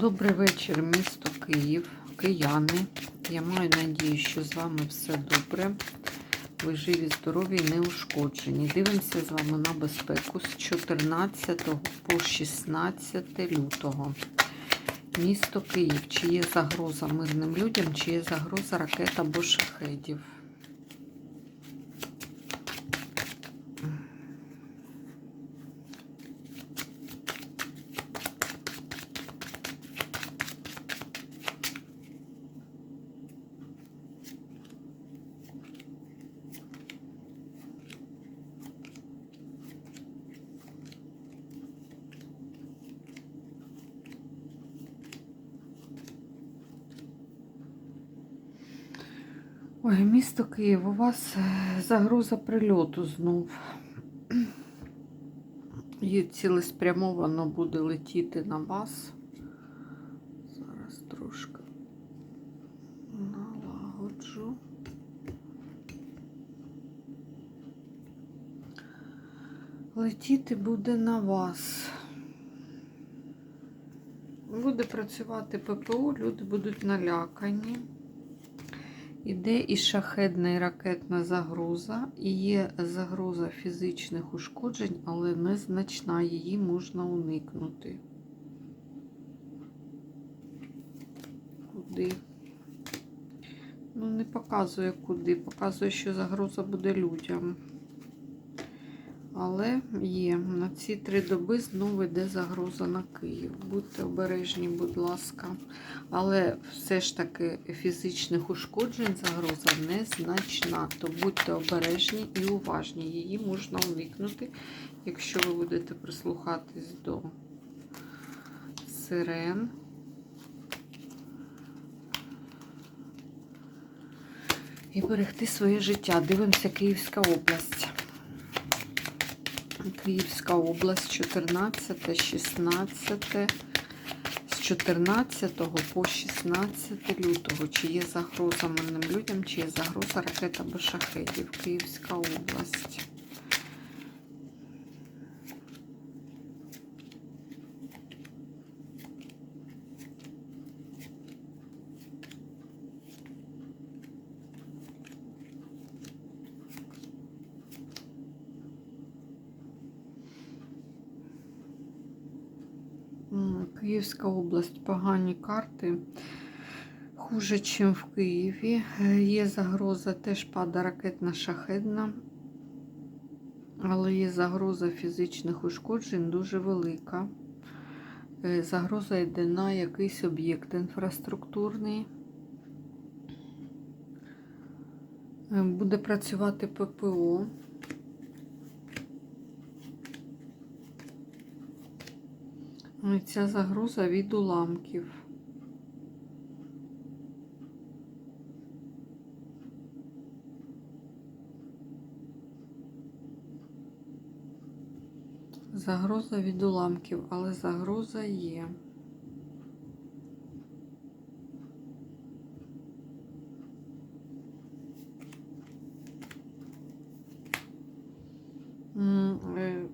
Добрий вечір, місто Київ, кияни. Я маю надію, що з вами все добре. Ви живі, здорові і неушкоджені. Дивимося з вами на безпеку з 14 по 16 лютого. Місто Київ. Чи є загроза мирним людям, чи є загроза ракет або шахедів? Ой, місто Київ, у вас е, загроза прильоту знов. І цілеспрямовано буде летіти на вас. Зараз трошки налагоджу. Летіти буде на вас. Буде працювати ППО, люди будуть налякані. Іде і шахедна і ракетна загроза, і є загроза фізичних ушкоджень, але незначна, її можна уникнути. Куди? Ну, не показує куди, показує, що загроза буде людям. Але є, на ці три доби знову йде загроза на Київ. Будьте обережні, будь ласка. Але все ж таки фізичних ушкоджень загроза незначна. То будьте обережні і уважні. Її можна уникнути, якщо ви будете прислухатись до сирен. І берегти своє життя. Дивимося Київська область. Київська область 14, 16, з 14 по 16 лютого. Чи є загроза мирним людям, чи є загроза ракета Башахетів. Київська область. Київська область, погані карти. Хуже, ніж в Києві. Е, Є загроза, теж пада ракетна шахедна, але є загроза фізичних ушкоджень дуже велика. Е, Загроза йде на якийсь об'єкт інфраструктурний. Е, Буде працювати ППО. Ой, Ця загроза від уламків. Загроза від уламків, але загроза є. М, е,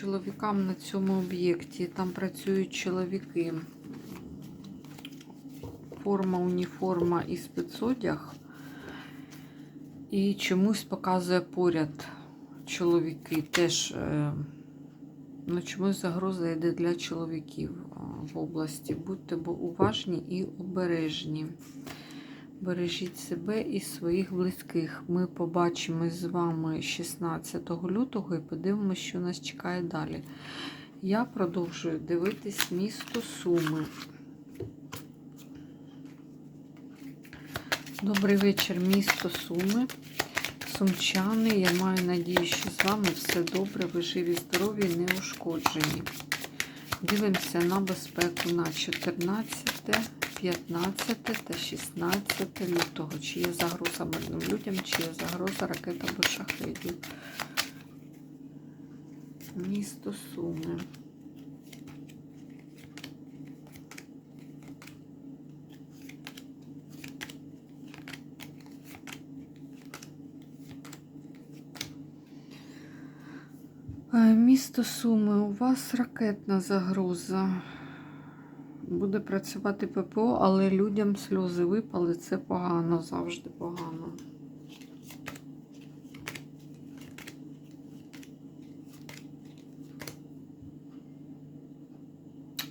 Чоловікам на цьому об'єкті там працюють чоловіки. Форма, уніформа і спецодяг. І чомусь показує поряд чоловіки теж. е, Ну, чомусь загроза йде для чоловіків в області. Будьте уважні і обережні. Бережіть себе і своїх близьких. Ми побачимось з вами 16 лютого і подивимося, що нас чекає далі. Я продовжую дивитись місто Суми. Добрий вечір, місто Суми. Сумчани. Я маю надію, що з вами все добре, ви живі, здорові, не ушкоджені. Дивимося на безпеку на 14, 15 та 16 лютого. Чи є загроза мирним людям, чи є загроза ракет або шахедів. Місто Суми. Е, Місто Суми, у вас ракетна загроза. Буде працювати ППО, але людям сльози випали. Це погано, завжди погано.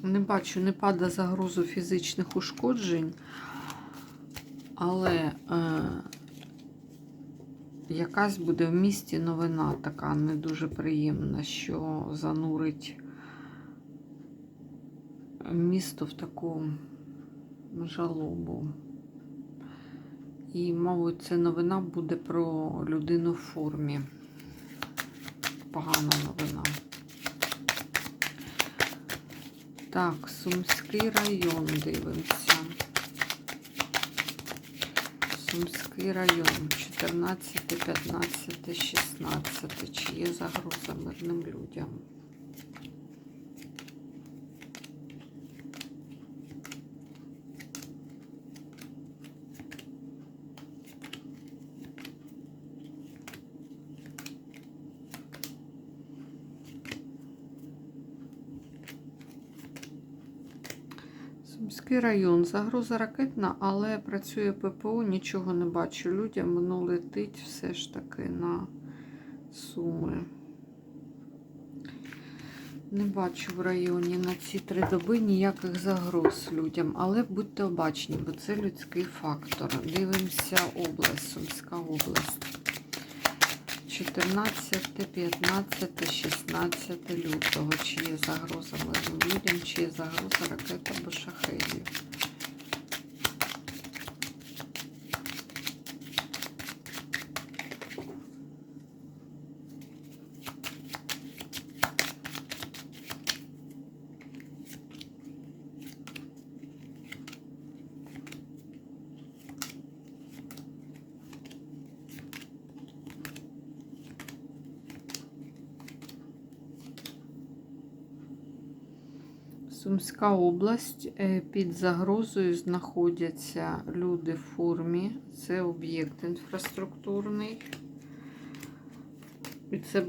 Не бачу, не пада загрозу фізичних ушкоджень, але е, якась буде в місті новина така не дуже приємна, що занурить місто в таку жалобу. І, мабуть, ця новина буде про людину в формі. Погана новина. Так, Сумський район дивимося. Сумський район 14, 15, 16. Чи є загроза мирним людям? Сумський район. Загроза ракетна, але працює ППО, нічого не бачу. Людям воно летить все ж таки на суми. Не бачу в районі на ці три доби ніяких загроз людям, але будьте обачні, бо це людський фактор. Дивимося область, Сумська область. 14, 15, 16 лютого. Чи є загроза мирним людям, чи є загроза ракет або шахедів. Сумська область е, під загрозою знаходяться люди в формі. Це об'єкт інфраструктурний. І це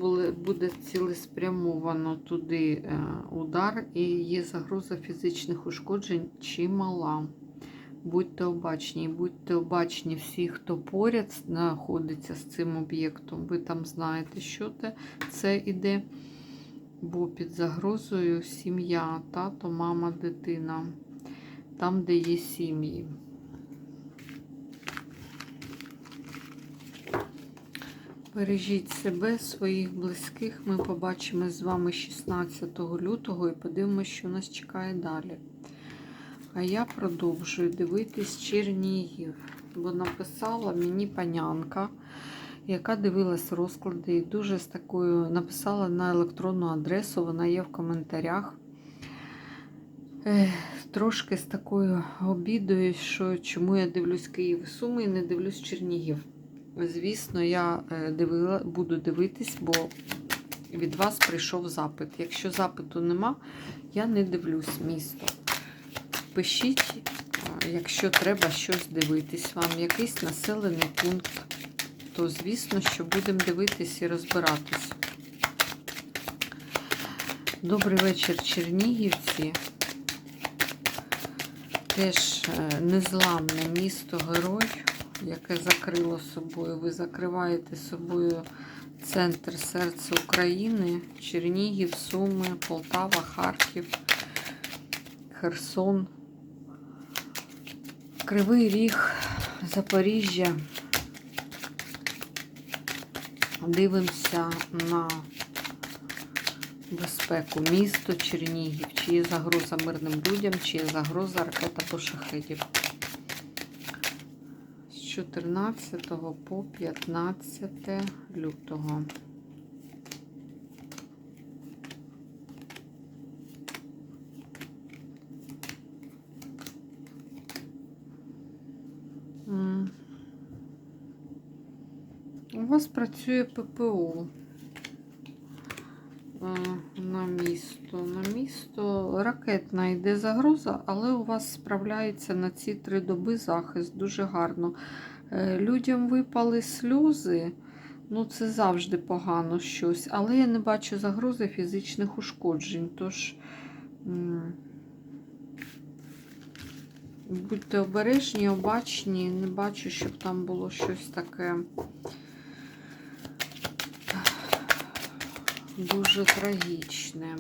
буде цілеспрямовано туди е, удар, і є загроза фізичних ушкоджень чимала. Будьте обачні, будьте обачні всі, хто поряд знаходиться з цим об'єктом. Ви там знаєте, що це, це іде. Бо під загрозою сім'я, тато, мама, дитина. Там, де є сім'ї. Бережіть себе, своїх близьких. Ми побачимо з вами 16 лютого і подивимося, що нас чекає далі. А я продовжую дивитись Чернігів, бо написала мені панянка, яка дивилась розклади і дуже з такою написала на електронну адресу, вона є в коментарях. Трошки з такою обідою, що чому я дивлюсь Київ Суми і не дивлюсь Чернігів. Звісно, я е, дивила, буду дивитись, бо від вас прийшов запит. Якщо запиту нема, я не дивлюсь місто. Пишіть, е, якщо треба щось дивитись вам, якийсь населений пункт, то звісно, що будемо дивитись і розбиратись. Добрий вечір, Чернігівці. Теж е, незламне місто герой, яке закрило собою. Ви закриваєте собою центр серця України, Чернігів, Суми, Полтава, Харків, Херсон, Кривий Ріг, Запоріжжя. Дивимося на безпеку. Місто Чернігів, чи є загроза мирним людям, чи є загроза ракета по шахедів. З 14 по 15 лютого. Вас працює ППО е, на місто. На місто ракетна йде загроза, але у вас справляється на ці три доби захист дуже гарно. Е, Людям випали сльози. Ну, це завжди погано щось, але я не бачу загрози фізичних ушкоджень. Тож Будьте обережні, обачні. Не бачу, щоб там було щось таке дуже трагічне.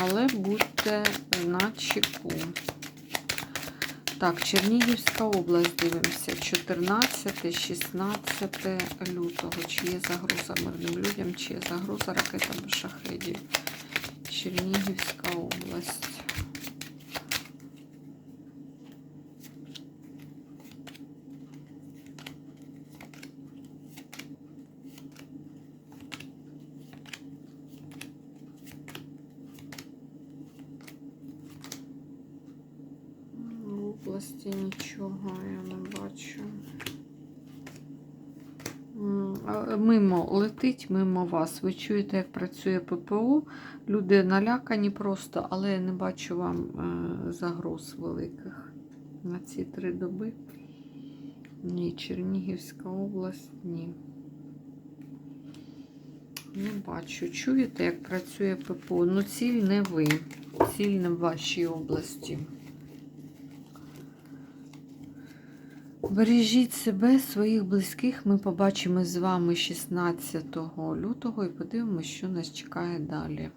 Але будьте на чеку. Так, Чернігівська область дивимося. 14, 16 лютого. Чи є загроза мирним людям, чи є загроза ракетами шахедів. Чернігівська область. В області нічого я не бачу. Мимо летить мимо вас. Ви чуєте, як працює ППО. Люди налякані просто, але я не бачу вам е, загроз великих на ці три доби. Ні, Чернігівська область, ні. Не бачу. Чуєте, як працює ППО? Ну, ціль не ви. Ціль не в вашій області. Бережіть себе, своїх близьких. Ми побачимо з вами 16 лютого і подивимося, що нас чекає далі.